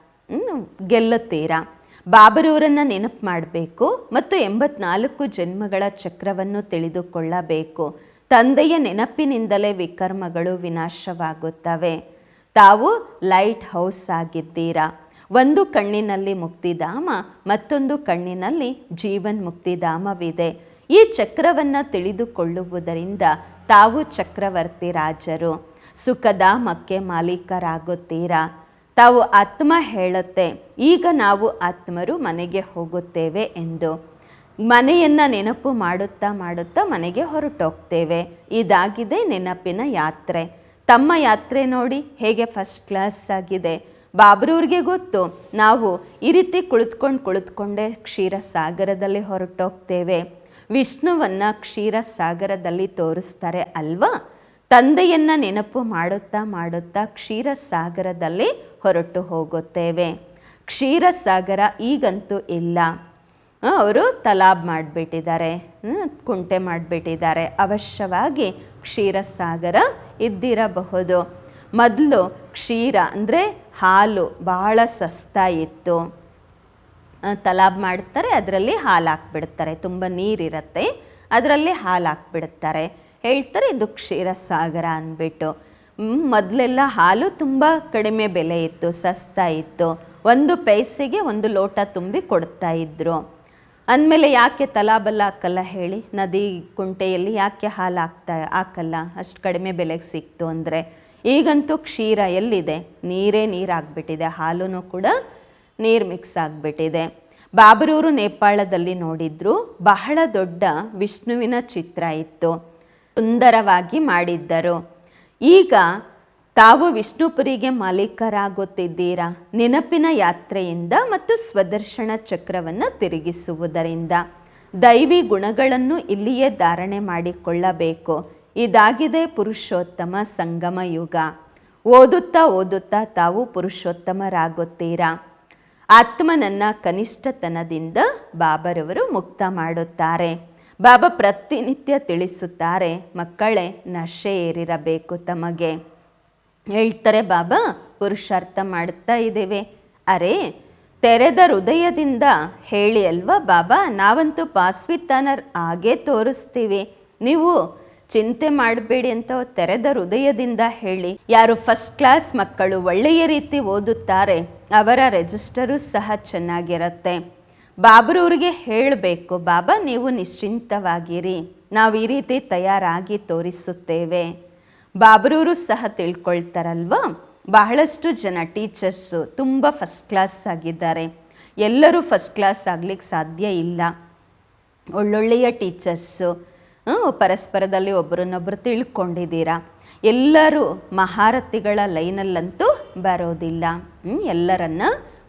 ಗೆಲ್ಲುತ್ತೀರಾ? ಬಾಬರೂರನ್ನು ನೆನಪು ಮಾಡಬೇಕು ಮತ್ತು ಎಂಬತ್ನಾಲ್ಕು ಜನ್ಮಗಳ ಚಕ್ರವನ್ನು ತಿಳಿದುಕೊಳ್ಳಬೇಕು. ತಂದೆಯ ನೆನಪಿನಿಂದಲೇ ವಿಕರ್ಮಗಳು ವಿನಾಶವಾಗುತ್ತವೆ. ತಾವು ಲೈಟ್ ಹೌಸ್ ಆಗಿದ್ದೀರಾ? ಒಂದು ಕಣ್ಣಿನಲ್ಲಿ ಮುಕ್ತಿಧಾಮ, ಮತ್ತೊಂದು ಕಣ್ಣಿನಲ್ಲಿ ಜೀವನ್ ಮುಕ್ತಿಧಾಮವಿದೆ. ಈ ಚಕ್ರವನ್ನು ತಿಳಿದುಕೊಳ್ಳುವುದರಿಂದ ತಾವು ಚಕ್ರವರ್ತಿ ರಾಜರು. ಸುಖಧಾಮಕ್ಕೆ ಮಾಲೀಕರಾಗುತ್ತೀರಾ? ತಾವು ಆತ್ಮ ಹೇಳುತ್ತೆ. ಈಗ ನಾವು ಆತ್ಮರು ಮನೆಗೆ ಹೋಗುತ್ತೇವೆ ಎಂದು. ಮನೆಯನ್ನ ನೆನಪು ಮಾಡುತ್ತಾ ಮಾಡುತ್ತಾ ಮನೆಗೆ ಹೊರಟೋಗ್ತೇವೆ. ಇದಾಗಿದೆ ನೆನಪಿನ ಯಾತ್ರೆ. ತಮ್ಮ ಯಾತ್ರೆ ನೋಡಿ ಹೇಗೆ ಫಸ್ಟ್ ಕ್ಲಾಸ್ ಆಗಿದೆ. ಬಾಬ್ರೂರಿಗೆ ಗೊತ್ತು, ನಾವು ಈ ರೀತಿ ಕುಳಿತ್ಕೊಂಡು ಕುಳಿತುಕೊಂಡೇ ಕ್ಷೀರಸಾಗರದಲ್ಲಿ ಹೊರಟೋಗ್ತೇವೆ. ವಿಷ್ಣುವನ್ನ ಕ್ಷೀರಸಾಗರದಲ್ಲಿ ತೋರಿಸ್ತಾರೆ ಅಲ್ವಾ? ತಂದೆಯನ್ನ ನೆನಪು ಮಾಡುತ್ತಾ ಮಾಡುತ್ತಾ ಕ್ಷೀರಸಾಗರದಲ್ಲಿ ಹೊರಟು ಹೋಗುತ್ತೇವೆ. ಕ್ಷೀರಸಾಗರ ಈಗಂತೂ ಇಲ್ಲ. ಅವರು ತಲಾಬ್ ಮಾಡಿಬಿಟ್ಟಿದ್ದಾರೆ. ಕುಂಟೆ ಮಾಡಿಬಿಟ್ಟಿದ್ದಾರೆ. ಅವಶ್ಯವಾಗಿ ಕ್ಷೀರಸಾಗರ ಇದ್ದಿರಬಹುದು. ಮೊದಲು ಕ್ಷೀರ ಅಂದರೆ ಹಾಲು ಬಹಳ ಸಸ್ತಾ ಇತ್ತು. ತಲಾಬ್ ಮಾಡ್ತಾರೆ, ಅದರಲ್ಲಿ ಹಾಲು ಹಾಕ್ಬಿಡ್ತಾರೆ ತುಂಬ ನೀರಿರುತ್ತೆ, ಅದರಲ್ಲಿ ಹಾಲು ಹಾಕ್ಬಿಡ್ತಾರೆ ಹೇಳ್ತಾರೆ ಇದು ಕ್ಷೀರಸಾಗರ ಅಂದ್ಬಿಟ್ಟು. ಮೊದಲೆಲ್ಲ ಹಾಲು ತುಂಬ ಕಡಿಮೆ ಬೆಲೆ ಇತ್ತು, ಸಸ್ತಾ ಇತ್ತು. ಒಂದು ಪೈಸೆಗೆ ಒಂದು ಲೋಟ ತುಂಬಿ ಕೊಡ್ತಾ ಇದ್ರು. ಅಂದಮೇಲೆ ಯಾಕೆ ತಲಾಬಲ್ಲ ಹಾಕಲ್ಲ ಹೇಳಿ? ನದಿ ಕುಂಟೆಯಲ್ಲಿ ಯಾಕೆ ಹಾಲು ಹಾಕ್ತಾ ಹಾಕಲ್ಲ? ಅಷ್ಟು ಕಡಿಮೆ ಬೆಲೆಗೆ ಸಿಕ್ತು ಅಂದರೆ ಈಗಂತೂ ಕ್ಷೀರ ಎಲ್ಲಿದೆ? ನೀರೇ ನೀರಾಗ್ಬಿಟ್ಟಿದೆ. ಹಾಲು ಕೂಡ ನೀರು ಮಿಕ್ಸ್ ಆಗಿಬಿಟ್ಟಿದೆ. ಬಾಬರೂರು ನೇಪಾಳದಲ್ಲಿ ನೋಡಿದ್ರು ಬಹಳ ದೊಡ್ಡ ವಿಷ್ಣುವಿನ ಚಿತ್ರ ಇತ್ತು. ಸುಂದರವಾಗಿ ಮಾಡಿದ್ದರು. ಈಗ ತಾವು ವಿಷ್ಣುಪುರಿಗೆ ಮಾಲೀಕರಾಗುತ್ತಿದ್ದೀರಾ? ನೆನಪಿನ ಯಾತ್ರೆಯಿಂದ ಮತ್ತು ಸ್ವದರ್ಶನ ಚಕ್ರವನ್ನು ತಿರುಗಿಸುವುದರಿಂದ. ದೈವಿ ಗುಣಗಳನ್ನು ಇಲ್ಲಿಯೇ ಧಾರಣೆ ಮಾಡಿಕೊಳ್ಳಬೇಕು. ಇದಾಗಿದೆ ಪುರುಷೋತ್ತಮ ಸಂಗಮ ಯುಗ. ಓದುತ್ತಾ ಓದುತ್ತಾ ತಾವು ಪುರುಷೋತ್ತಮರಾಗುತ್ತೀರಾ? ಆತ್ಮನನ್ನ ಕನಿಷ್ಠತನದಿಂದ ಬಾಬರವರು ಮುಕ್ತ ಮಾಡುತ್ತಾರೆ. ಬಾಬಾ ಪ್ರತಿನಿತ್ಯ ತಿಳಿಸುತ್ತಾರೆ, ಮಕ್ಕಳೇ, ನಶೆ ಏರಿರಬೇಕು ತಮಗೆ. ಹೇಳ್ತಾರೆ, ಬಾಬಾ, ಪುರುಷಾರ್ಥ ಮಾಡ್ತಾ ಇದ್ದೇವೆ. ಅರೆ, ತೆರೆದ ಹೃದಯದಿಂದ ಹೇಳಿ ಅಲ್ವಾ, ಬಾಬಾ, ನಾವಂತೂ ಪಾಸ್ವಿತಾನರ್, ಹಾಗೇ ತೋರಿಸ್ತೀವಿ. ನೀವು ಚಿಂತೆ ಮಾಡಬೇಡಿ ಅಂತ ತೆರೆದ ಹೃದಯದಿಂದ ಹೇಳಿ, ಯಾರು ಫಸ್ಟ್ ಕ್ಲಾಸ್ ಮಕ್ಕಳು ಒಳ್ಳೆಯ ರೀತಿ ಓದುತ್ತಾರೆ, ಅವರ ರೆಜಿಸ್ಟರು ಸಹ ಚೆನ್ನಾಗಿರುತ್ತೆ. ಬಾಬರವ್ರಿಗೆ ಹೇಳಬೇಕು, ಬಾಬಾ, ನೀವು ನಿಶ್ಚಿಂತವಾಗಿರಿ. ನಾವು ಈ ರೀತಿ ತಯಾರಾಗಿ ತೋರಿಸುತ್ತೇವೆ. ಬಾಬರವರು ಸಹ ತಿಳ್ಕೊಳ್ತಾರಲ್ವಾ? ಬಹಳಷ್ಟು ಜನ ಟೀಚರ್ಸು ತುಂಬ ಫಸ್ಟ್ ಕ್ಲಾಸ್ ಆಗಿದ್ದಾರೆ. ಎಲ್ಲರೂ ಫಸ್ಟ್ ಕ್ಲಾಸ್ ಆಗ್ಲಿಕ್ಕೆ ಸಾಧ್ಯ ಇಲ್ಲ. ಒಳ್ಳೊಳ್ಳೆಯ ಟೀಚರ್ಸು ಪರಸ್ಪರದಲ್ಲಿ ಒಬ್ಬರನ್ನೊಬ್ಬರು ತಿಳ್ಕೊಂಡಿದ್ದೀರಾ? ಎಲ್ಲರೂ ಮಹಾರಥಿಗಳ ಲೈನಲ್ಲಂತೂ ಬರೋದಿಲ್ಲ. ಎಲ್ಲರನ್ನ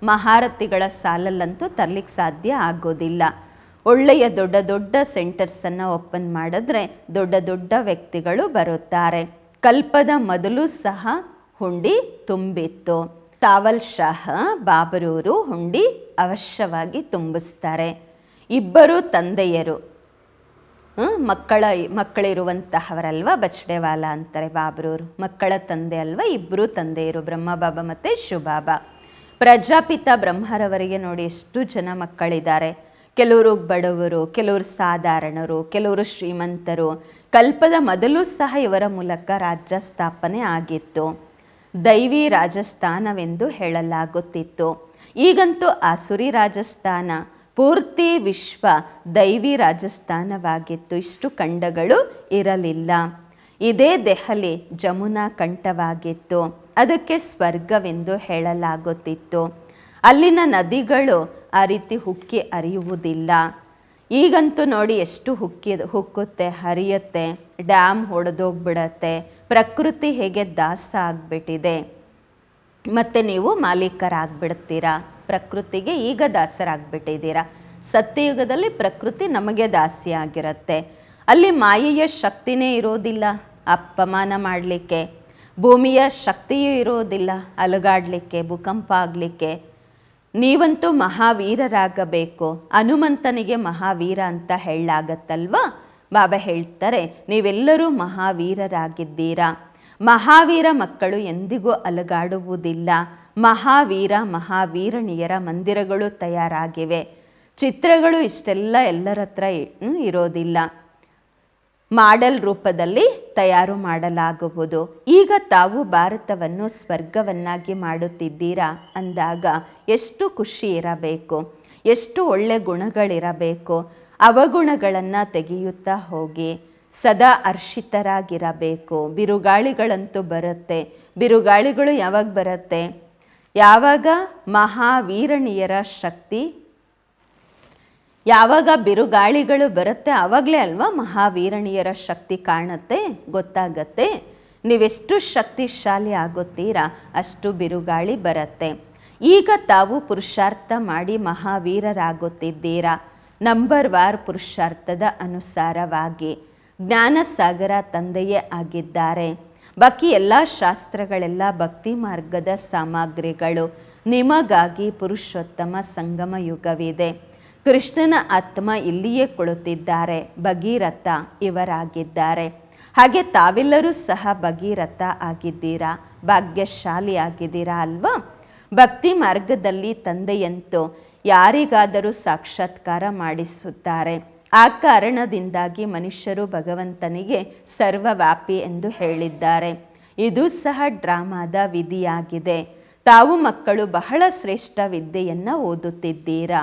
ಮಹಾರಥಿಗಳ ಸಾಲಲ್ಲಂತೂ ತರ್ಲಿಕ್ಕೆ ಸಾಧ್ಯ ಆಗೋದಿಲ್ಲ. ಒಳ್ಳೆಯ ದೊಡ್ಡ ದೊಡ್ಡ ಸೆಂಟರ್ಸನ್ನು ಓಪನ್ ಮಾಡಿದ್ರೆ ದೊಡ್ಡ ದೊಡ್ಡ ವ್ಯಕ್ತಿಗಳು ಬರುತ್ತಾರೆ. ಕಲ್ಪದ ಮೊದಲು ಸಹ ಹುಂಡಿ ತುಂಬಿತ್ತು. ಸಾವಲ್ ಶಾಹ ಬಾಬರೂರು ಹುಂಡಿ ಅವಶ್ಯವಾಗಿ ತುಂಬಿಸ್ತಾರೆ. ಇಬ್ಬರು ತಂದೆಯರು. ಮಕ್ಕಳ, ಮಕ್ಕಳಿರುವಂತಹವರಲ್ವ ಬಚ್ಡೆವಾಲ ಅಂತಾರೆ ಬಾಬರೂರು. ಮಕ್ಕಳ ತಂದೆ ಅಲ್ವ ಇಬ್ಬರು ತಂದೆಯರು ಬ್ರಹ್ಮ ಬಾಬಾ ಮತ್ತು ಶಿವಬಾಬಾ ಪ್ರಜಾಪಿತ ಬ್ರಹ್ಮರವರಿಗೆ ನೋಡಿ ಎಷ್ಟು ಜನ ಮಕ್ಕಳಿದ್ದಾರೆ. ಕೆಲವರು ಬಡವರು, ಕೆಲವರು ಸಾಧಾರಣರು, ಕೆಲವರು ಶ್ರೀಮಂತರು ಕಲ್ಪದ ಮೊದಲು ಸಹ ಇವರ ಮೂಲಕ ರಾಜ್ಯ ಸ್ಥಾಪನೆ ಆಗಿತ್ತು. ದೈವಿ ರಾಜಸ್ಥಾನವೆಂದು ಹೇಳಲಾಗುತ್ತಿತ್ತು. ಈಗಂತೂ ಆಸುರಿ ರಾಜಸ್ಥಾನ, ಪೂರ್ತಿ ವಿಶ್ವ ದೈವಿ ರಾಜಸ್ಥಾನವಾಗಿತ್ತು. ಇಷ್ಟು ಖಂಡಗಳು ಇರಲಿಲ್ಲ. ಇದೇ ದೆಹಲಿ ಜಮುನಾ ಕಂಠವಾಗಿತ್ತು ಅದಕ್ಕೆ ಸ್ವರ್ಗವೆಂದು ಹೇಳಲಾಗುತ್ತಿತ್ತು. ಅಲ್ಲಿನ ನದಿಗಳು ಆ ರೀತಿ ಹುಕ್ಕಿ ಹರಿಯುವುದಿಲ್ಲ ಈಗಂತೂ ನೋಡಿ ಎಷ್ಟು ಹುಕ್ಕಿ ಹುಕ್ಕುತ್ತೆ, ಹರಿಯುತ್ತೆ, ಡ್ಯಾಮ್ ಹೊಡೆದೋಗ್ಬಿಡತ್ತೆ ಪ್ರಕೃತಿ ಹೇಗೆ ದಾಸ ಆಗಿಬಿಟ್ಟಿದೆ. ಮತ್ತೆ ನೀವು ಮಾಲೀಕರಾಗ್ಬಿಡ್ತೀರಾ? ಪ್ರಕೃತಿಗೆ ಈಗ ದಾಸರಾಗ್ಬಿಟ್ಟಿದ್ದೀರಾ? ಸತ್ಯಯುಗದಲ್ಲಿ ಪ್ರಕೃತಿ ನಮಗೆ ದಾಸಿಯಾಗಿರುತ್ತೆ. ಅಲ್ಲಿ ಮಾಯೆಯ ಶಕ್ತಿನೇ ಇರೋದಿಲ್ಲ ಅಪಮಾನ ಮಾಡಲಿಕ್ಕೆ. ಭೂಮಿಯ ಶಕ್ತಿಯೂ ಇರೋದಿಲ್ಲ ಅಲುಗಾಡಲಿಕ್ಕೆ, ಭೂಕಂಪ ಆಗಲಿಕ್ಕೆ. ನೀವಂತೂ ಮಹಾವೀರರಾಗಬೇಕು. ಹನುಮಂತನಿಗೆ ಮಹಾವೀರ ಅಂತ ಹೇಳಾಗತ್ತಲ್ವ ಬಾಬಾ ಹೇಳ್ತಾರೆ, ನೀವೆಲ್ಲರೂ ಮಹಾವೀರರಾಗಿದ್ದೀರಾ. ಮಹಾವೀರ ಮಕ್ಕಳು ಎಂದಿಗೂ ಅಲುಗಾಡುವುದಿಲ್ಲ. ಮಹಾವೀರ, ಮಹಾವೀರಣಿಯರ ಮಂದಿರಗಳು ತಯಾರಾಗಿವೆ. ಚಿತ್ರಗಳು ಇಷ್ಟೆಲ್ಲ ಎಲ್ಲರ ಹತ್ರ ಇರೋದಿಲ್ಲ. ಮಾಡೆಲ್ ರೂಪದಲ್ಲಿ ತಯಾರು ಮಾಡಲಾಗುವುದು. ಈಗ ತಾವು ಭಾರತವನ್ನು ಸ್ವರ್ಗವನ್ನಾಗಿ ಮಾಡುತ್ತಿದ್ದೀರಾ ಅಂದಾಗ ಎಷ್ಟು ಖುಷಿ ಇರಬೇಕು, ಎಷ್ಟು ಒಳ್ಳೆ ಗುಣಗಳಿರಬೇಕು, ಅವಗುಣಗಳನ್ನು ತೆಗೆಯುತ್ತಾ ಹೋಗಿ, ಸದಾ ಹರ್ಷಿತರಾಗಿರಬೇಕು. ಬಿರುಗಾಳಿಗಳಂತೂ ಬರುತ್ತೆ, ಬಿರುಗಾಳಿಗಳು ಯಾವಾಗ ಬರುತ್ತೆ? ಯಾವಾಗ ಮಹಾವೀರಣಿಯರ ಶಕ್ತಿ ಯಾವಾಗ ಬಿರುಗಾಳಿಗಳು ಬರುತ್ತೆ ಆವಾಗಲೇ ಅಲ್ವಾ ಮಹಾವೀರಣಿಯರ ಶಕ್ತಿ ಕಾಣುತ್ತೆ, ಗೊತ್ತಾಗತ್ತೆ. ನೀವೆಷ್ಟು ಶಕ್ತಿಶಾಲಿ ಆಗುತ್ತೀರಾ ಅಷ್ಟು ಬಿರುಗಾಳಿ ಬರುತ್ತೆ. ಈಗ ತಾವು ಪುರುಷಾರ್ಥ ಮಾಡಿ ಮಹಾವೀರರಾಗುತ್ತಿದ್ದೀರಾ. ನಂಬರ್ ವಾರ್ ಪುರುಷಾರ್ಥದ ಅನುಸಾರವಾಗಿ. ಜ್ಞಾನಸಾಗರ ತಂದೆಯೇ ಆಗಿದ್ದಾರೆ. ಬಾಕಿ ಎಲ್ಲ ಶಾಸ್ತ್ರಗಳೆಲ್ಲ ಭಕ್ತಿ ಮಾರ್ಗದ ಸಾಮಗ್ರಿಗಳು. ನಿಮಗಾಗಿ ಪುರುಷೋತ್ತಮ ಸಂಗಮ ಯುಗವಿದೆ ಕೃಷ್ಣನ ಆತ್ಮ ಇಲ್ಲಿಯೇ ಕುಳಿತಿದ್ದಾರೆ ಭಗೀರಥ ಇವರಾಗಿದ್ದಾರೆ. ಹಾಗೆ ತಾವೆಲ್ಲರೂ ಸಹ ಭಗೀರಥ ಆಗಿದ್ದೀರಾ? ಭಾಗ್ಯಶಾಲಿ ಆಗಿದ್ದೀರಾ ಅಲ್ವಾ? ಭಕ್ತಿ ಮಾರ್ಗದಲ್ಲಿ ತಂದೆಯಂತೂ ಯಾರಿಗಾದರೂ ಸಾಕ್ಷಾತ್ಕಾರ ಮಾಡಿಸುತ್ತಾರೆ. ಆ ಕಾರಣದಿಂದಾಗಿ ಮನುಷ್ಯರು ಭಗವಂತನಿಗೆ ಸರ್ವವ್ಯಾಪಿ ಎಂದು ಹೇಳಿದ್ದಾರೆ. ಇದು ಸಹ ಡ್ರಾಮಾದ ವಿಧಿಯಾಗಿದೆ. ತಾವು ಮಕ್ಕಳು ಬಹಳ ಶ್ರೇಷ್ಠ ವಿದ್ಯೆಯನ್ನು ಓದುತ್ತಿದ್ದೀರಾ?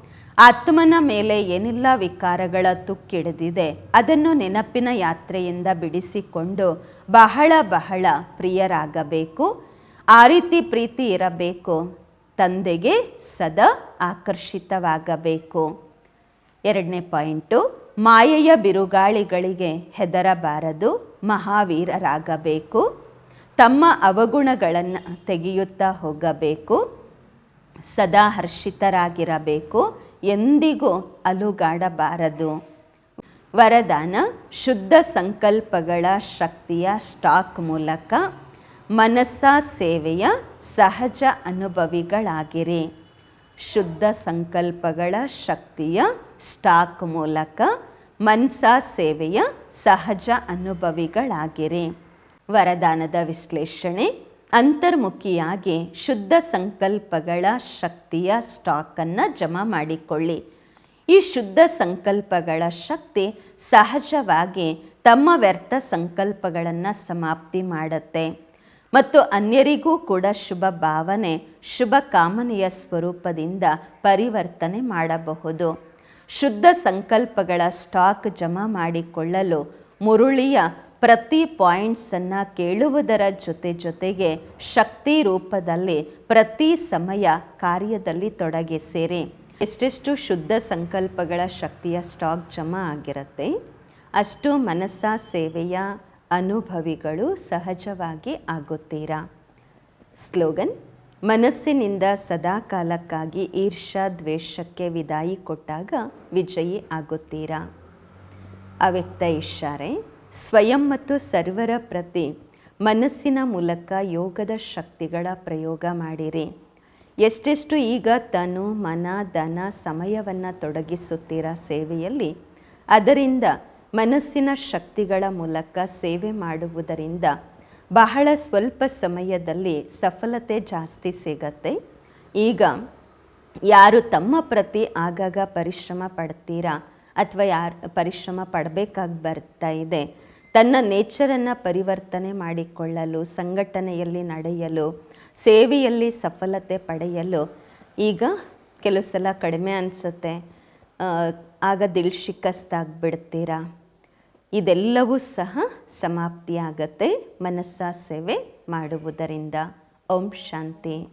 ಆತ್ಮನ ಮೇಲೆ ಏನಿಲ್ಲ ವಿಕಾರಗಳ ತುಕ್ಕಿಡಿದಿದೆ. ಅದನ್ನು ನೆನಪಿನ ಯಾತ್ರೆಯಿಂದ ಬಿಡಿಸಿಕೊಂಡು ಬಹಳ ಬಹಳ ಪ್ರಿಯರಾಗಬೇಕು. ಆ ರೀತಿ ಪ್ರೀತಿ ಇರಬೇಕು. ತಂದೆಗೆ ಸದಾ ಆಕರ್ಷಿತವಾಗಬೇಕು. ಎರಡನೇ ಪಾಯಿಂಟು, ಮಾಯೆಯ ಬಿರುಗಾಳಿಗಳಿಗೆ ಹೆದರಬಾರದು. ಮಹಾವೀರರಾಗಬೇಕು. ತಮ್ಮ ಅವಗುಣಗಳನ್ನು ತೆಗೆಯುತ್ತಾ ಹೋಗಬೇಕು. ಸದಾ ಹರ್ಷಿತರಾಗಿರಬೇಕು. ಎಂದಿಗೂ ಅಲುಗಾಡಬಾರದು. ವರದಾನ, ಶುದ್ಧ ಸಂಕಲ್ಪಗಳ ಶಕ್ತಿಯ ಸ್ಟಾಕ್ ಮೂಲಕ ಮನಸ್ಸ ಸೇವೆಯ ಸಹಜ ಅನುಭವಿಗಳಾಗಿರಿ. ಶುದ್ಧ ಸಂಕಲ್ಪಗಳ ಶಕ್ತಿಯ ಸ್ಟಾಕ್ ಮೂಲಕ ಮನ್ಸ ಸೇವೆಯ ಸಹಜ ಅನುಭವಿಗಳಾಗಿರಿ. ವರದಾನದ ವಿಶ್ಲೇಷಣೆ ಅಂತರ್ಮುಖಿಯಾಗಿ ಶುದ್ಧ ಸಂಕಲ್ಪಗಳ ಶಕ್ತಿಯ ಸ್ಟಾಕನ್ನು ಜಮಾ ಮಾಡಿಕೊಳ್ಳಿ. ಈ ಶುದ್ಧ ಸಂಕಲ್ಪಗಳ ಶಕ್ತಿ ಸಹಜವಾಗಿ ತಮ್ಮ ವ್ಯರ್ಥ ಸಂಕಲ್ಪಗಳನ್ನು ಸಮಾಪ್ತಿ ಮಾಡುತ್ತೆ. ಮತ್ತು ಅನ್ಯರಿಗೂ ಕೂಡ ಶುಭ ಭಾವನೆ, ಶುಭ ಕಾಮನೆಯ ಸ್ವರೂಪದಿಂದ ಪರಿವರ್ತನೆ ಮಾಡಬಹುದು. ಶುದ್ಧ ಸಂಕಲ್ಪಗಳ ಸ್ಟಾಕ್ ಜಮಾ ಮಾಡಿಕೊಳ್ಳಲು ಮುರುಳಿಯ ಪ್ರತಿ ಪಾಯಿಂಟ್ಸನ್ನು ಕೇಳುವುದರ ಜೊತೆ ಜೊತೆಗೆ ಶಕ್ತಿ ರೂಪದಲ್ಲಿ ಪ್ರತಿ ಸಮಯ ಕಾರ್ಯದಲ್ಲಿ ತೊಡಗಿಸಿರಿ. ಎಷ್ಟೆಷ್ಟು ಶುದ್ಧ ಸಂಕಲ್ಪಗಳ ಶಕ್ತಿಯ ಸ್ಟಾಕ್ ಜಮಾ ಆಗಿರುತ್ತೆ. ಅಷ್ಟು ಮನಸ್ಸ ಸೇವೆಯ ಅನುಭವಿಗಳು ಸಹಜವಾಗಿ ಆಗುತ್ತೀರಾ? ಸ್ಲೋಗನ್, ಮನಸ್ಸಿನಿಂದ ಸದಾ ಕಾಲಕ್ಕಾಗಿ ಈರ್ಷಾ ದ್ವೇಷಕ್ಕೆ ವಿದಾಯಿ ಕೊಟ್ಟಾಗ ವಿಜಯಿ ಆಗುತ್ತೀರಾ? ಅವ್ಯಕ್ತ ಇಶಾರೆ ಸ್ವಯಂ ಮತ್ತು ಸರ್ವರ ಪ್ರತಿ ಮನಸ್ಸಿನ ಮೂಲಕ ಯೋಗದ ಶಕ್ತಿಗಳ ಪ್ರಯೋಗ ಮಾಡಿರಿ. ಎಷ್ಟೆಷ್ಟು ಈಗ ತನು, ಮನ, ಧನ, ಸಮಯವನ್ನು ತೊಡಗಿಸುತ್ತೀರ ಸೇವೆಯಲ್ಲಿ, ಅದರಿಂದ ಮನಸ್ಸಿನ ಶಕ್ತಿಗಳ ಮೂಲಕ ಸೇವೆ ಮಾಡುವುದರಿಂದ ಬಹಳ ಸ್ವಲ್ಪ ಸಮಯದಲ್ಲಿ ಸಫಲತೆ ಜಾಸ್ತಿ ಸಿಗತ್ತೆ. ಈಗ ಯಾರು ತಮ್ಮ ಪ್ರತಿ ಆಗಾಗ ಪರಿಶ್ರಮ ಪಡ್ತೀರಾ? ಅಥವಾ ಯಾರು, ಪರಿಶ್ರಮ ಪಡಬೇಕಾಗಿ ಬರ್ತಾ ಇದೆ. ತನ್ನ ನೇಚರನ್ನು ಪರಿವರ್ತನೆ ಮಾಡಿಕೊಳ್ಳಲು, ಸಂಘಟನೆಯಲ್ಲಿ ನಡೆಯಲು, ಸೇವೆಯಲ್ಲಿ ಸಫಲತೆ ಪಡೆಯಲು ಈಗ ಕೆಲವು ಸಲ ಕಡಿಮೆ ಅನಿಸುತ್ತೆ. ಆಗ ದಿಲ್ ಶಿಕಸ್ತಾಗ್ಬಿಡ್ತೀರಾ? ಇದೆಲ್ಲವೂ ಸಹ ಸಮಾಪ್ತಿಯಾಗತ್ತೆ ಮನಸ್ಸ ಸೇವೆ ಮಾಡುವುದರಿಂದ. ಓಂ ಶಾಂತಿ.